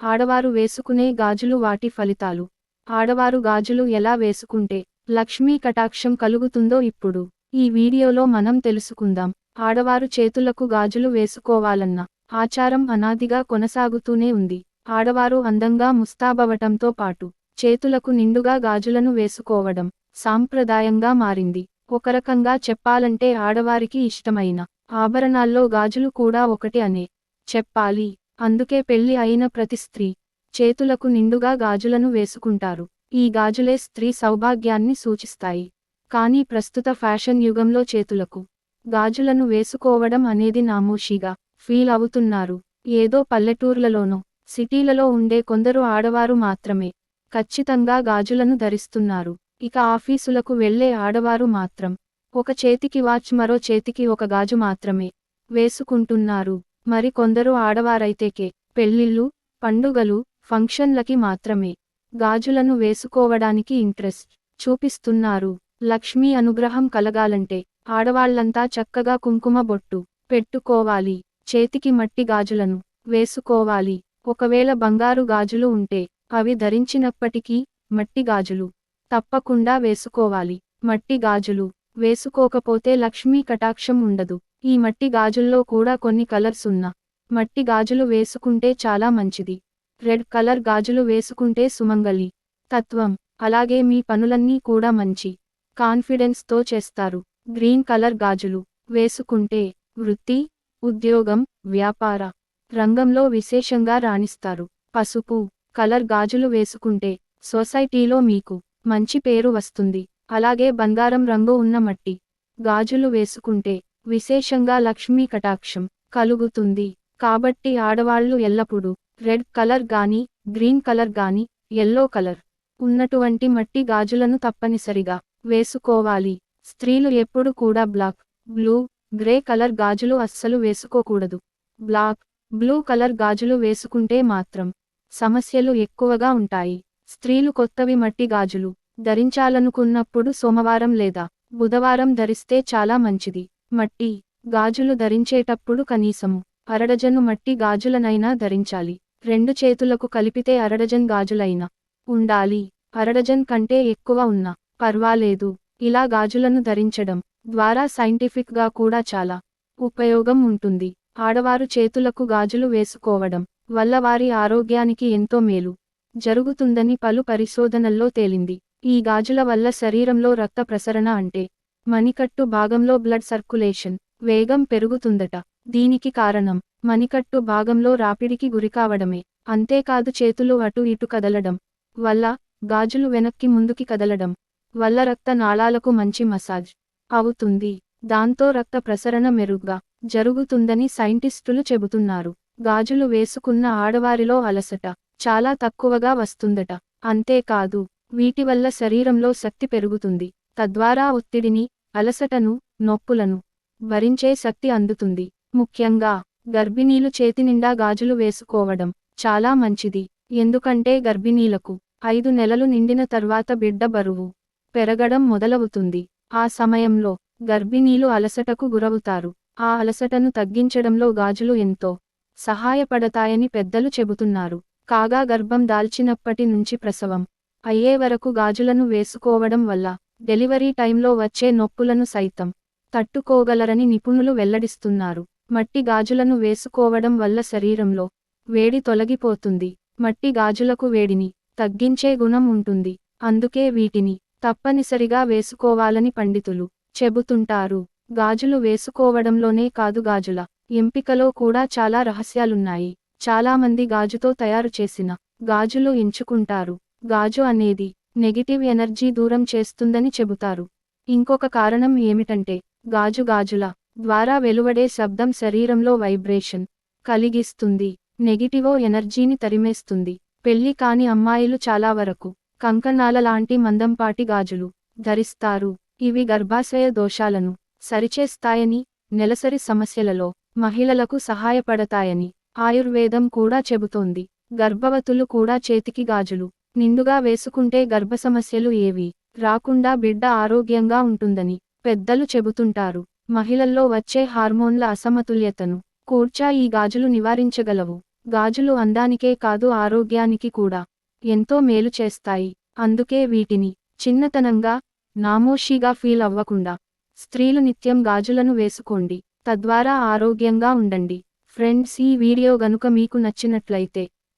ఆడవారు వేసుకునే గాజులు వాటి ఫలితాలు. ఆడవారు గాజులు ఎలా వేసుకుంటే లక్ష్మీ కటాక్షం కలుగుతుందో ఇప్పుడు ఈ వీడియోలో మనం తెలుసుకుందాం. ఆడవారు చేతులకు గాజులు వేసుకోవాలన్న ఆచారం అనాదిగా కొనసాగుతూనే ఉంది. ఆడవారు అందంగా ముస్తాబవటంతో పాటు చేతులకు నిండుగా గాజులను వేసుకోవడం సాంప్రదాయంగా మారింది. ఒక రకంగా చెప్పాలంటే ఆడవారికి ఇష్టమైన ఆభరణాల్లో గాజులు కూడా ఒకటి అనే చెప్పాలి. అందుకే పెళ్ళి అయిన ప్రతి స్త్రీ చేతులకు నిండుగా గాజులను వేసుకుంటారు. ఈ గాజులే స్త్రీ సౌభాగ్యాన్ని సూచిస్తాయి. కానీ ప్రస్తుత ఫ్యాషన్ యుగంలో చేతులకు గాజులను వేసుకోవడం అనేది నామోషిగా ఫీల్ అవుతున్నారు. ఏదో పల్లెటూర్లలోనో సిటీలలో ఉండే కొందరు ఆడవారు మాత్రమే ఖచ్చితంగా గాజులను ధరిస్తున్నారు. ఇక ఆఫీసులకు వెళ్ళే ఆడవారు మాత్రం ఒక చేతికి వాచ్ మరో చేతికి ఒక గాజు మాత్రమే వేసుకుంటున్నారు. మరి కొందరు ఆడవారైతేకే పెళ్ళిళ్ళు పండుగలు ఫంక్షన్లకి మాత్రమే. గాజులను వేసుకోవడానికి ఇంట్రెస్ట్ చూపిస్తున్నారు. లక్ష్మీ అనుగ్రహం కలగాలంటే ఆడవాళ్ళంతా చక్కగా కుంకుమ బొట్టు పెట్టుకోవాలి. చేతికి మట్టి గాజులను వేసుకోవాలి. ఒకవేళ బంగారు గాజులు ఉంటే అవి ధరించినప్పటికీ మట్టి గాజులు తప్పకుండా వేసుకోవాలి. మట్టి గాజులు వేసుకోకపోతే లక్ష్మీ కటాక్షం ఉండదు. ఈ మట్టి గాజుల్లో కూడా కొన్ని కలర్స్ ఉన్న మట్టి గాజులు వేసుకుంటే చాలా మంచిది. రెడ్ కలర్ గాజులు వేసుకుంటే సుమంగలి. తత్వం. అలాగే మీ పనులన్నీ కూడా మంచి కాన్ఫిడెన్స్తో చేస్తారు. గ్రీన్ కలర్ గాజులు వేసుకుంటే వృత్తి ఉద్యోగం వ్యాపార రంగంలో విశేషంగా రాణిస్తారు. పసుపు కలర్ గాజులు వేసుకుంటే సొసైటీలో మీకు మంచి పేరు వస్తుంది. అలాగే బంగారం రంగు ఉన్న మట్టి గాజులు వేసుకుంటే విశేషంగా లక్ష్మీ కటాక్షం కలుగుతుంది. కాబట్టి ఆడవాళ్ళు ఎల్లప్పుడూ రెడ్ కలర్ గాని గ్రీన్ కలర్ గాని ఎల్లో కలర్ ఉన్నటువంటి మట్టి గాజులను తప్పనిసరిగా వేసుకోవాలి. స్త్రీలు ఎప్పుడు కూడా బ్లాక్ బ్లూ గ్రే కలర్ గాజులు అస్సలు వేసుకోకూడదు. బ్లాక్ బ్లూ కలర్ గాజులు వేసుకుంటే మాత్రం సమస్యలు ఎక్కువగా ఉంటాయి. స్త్రీలు కొత్తవి మట్టి గాజులు ధరించాలనుకున్నప్పుడు సోమవారం లేదా బుధవారం ధరిస్తే చాలా మంచిది. మట్టి గాజులు ధరించేటప్పుడు కనీసము అరడజను మట్టి గాజులనైనా ధరించాలి. రెండు చేతులకు కలిపితే అరడజన్ గాజులైనా ఉండాలి. అరడజన్ కంటే ఎక్కువ ఉన్నా పర్వాలేదు. ఇలా గాజులను ధరించడం ద్వారా సైంటిఫిక్గా కూడా చాలా ఉపయోగం ఉంటుంది. ఆడవారు చేతులకు గాజులు వేసుకోవడం వల్ల వారి ఆరోగ్యానికి ఎంతో మేలు జరుగుతుందని పలు పరిశోధనల్లో తేలింది. ఈ గాజుల వల్ల శరీరంలో రక్త ప్రసరణ అంటే మణికట్టు భాగంలో బ్లడ్ సర్కులేషన్ వేగం పెరుగుతుందట. దీనికి కారణం మణికట్టు భాగంలో రాపిడికి గురికావడమే అంతేకాదు చేతులు అటు ఇటు కదలడం వల్ల గాజులు వెనక్కి ముందుకి కదలడం వల్ల రక్త నాళాలకు మంచి మసాజ్ అవుతుంది. దాంతో రక్త ప్రసరణ మెరుగ్గా జరుగుతుందని సైంటిస్టులు చెబుతున్నారు. గాజులు వేసుకున్న ఆడవారిలో అలసట చాలా తక్కువగా వస్తుందట. అంతేకాదు వీటి వల్ల శరీరంలో శక్తి పెరుగుతుంది. తద్వారా ఒత్తిడిని అలసటను నొప్పులను భరించే శక్తి అందుతుంది. ముఖ్యంగా గర్భిణీలు చేతినిండా గాజులు వేసుకోవడం చాలా మంచిది. ఎందుకంటే గర్భిణీలకు ఐదు నెలలు నిండిన తర్వాత బిడ్డ బరువు పెరగడం మొదలవుతుంది. ఆ సమయంలో గర్భిణీలు అలసటకు గురవుతారు. ఆ అలసటను తగ్గించడంలో గాజులు ఎంతో సహాయపడతాయని పెద్దలు చెబుతున్నారు. కాగా గర్భం దాల్చినప్పటి నుంచి ప్రసవం అయ్యే వరకు గాజులను వేసుకోవడం వల్ల డెలివరీ టైంలో వచ్చే నొప్పులను సైతం తట్టుకోగలరని నిపుణులు వెల్లడిస్తున్నారు. మట్టి గాజులను వేసుకోవడం వల్ల శరీరంలో వేడి తొలగిపోతుంది. మట్టి గాజులకు వేడిని తగ్గించే గుణం ఉంటుంది. అందుకే వీటిని తప్పనిసరిగా వేసుకోవాలని పండితులు చెబుతుంటారు. గాజులు వేసుకోవడంలోనే కాదు గాజుల ఎంపికలో కూడా చాలా రహస్యాలున్నాయి. చాలామంది గాజుతో తయారు చేసిన గాజులు ఎంచుకుంటారు. గాజు అనేది నెగిటివ్ ఎనర్జీ దూరం చేస్తుందని చెబుతారు. ఇంకొక కారణం ఏమిటంటే గాజు గాజుల ద్వారా వెలువడే శబ్దం శరీరంలో వైబ్రేషన్ కలిగిస్తుంది నెగిటివో ఎనర్జీని తరిమేస్తుంది. పెళ్ళి కాని అమ్మాయిలు చాలా వరకు కంకణాల లాంటి మందంపాటి గాజులు ధరిస్తారు. ఇవి గర్భాశయ దోషాలను సరిచేస్తాయని నెలసరి సమస్యలలో మహిళలకు సహాయపడతాయని ఆయుర్వేదం కూడా చెబుతోంది. గర్భవతులు కూడా చేతికి గాజులు నిండుగా వేసుకుంటే గర్భ సమస్యలు ఏవి? రాకుండా బిడ్డ ఆరోగ్యంగా ఉంటుందని పెద్దలు చెబుతుంటారు. మహిళల్లో వచ్చే హార్మోన్ల అసమతుల్యతను కూర్చా ఈ గాజులు నివారించగలవు. గాజులు అందానికే కాదు ఆరోగ్యానికి కూడా ఎంతో మేలు చేస్తాయి. అందుకే వీటిని చిన్నతనంగా నామోషిగా ఫీల్ అవ్వకుండా స్త్రీలు నిత్యం గాజులను వేసుకోండి. తద్వారా ఆరోగ్యంగా ఉండండి. ఫ్రెండ్స్ ఈ వీడియో గనుక మీకు నచ్చినట్లయితే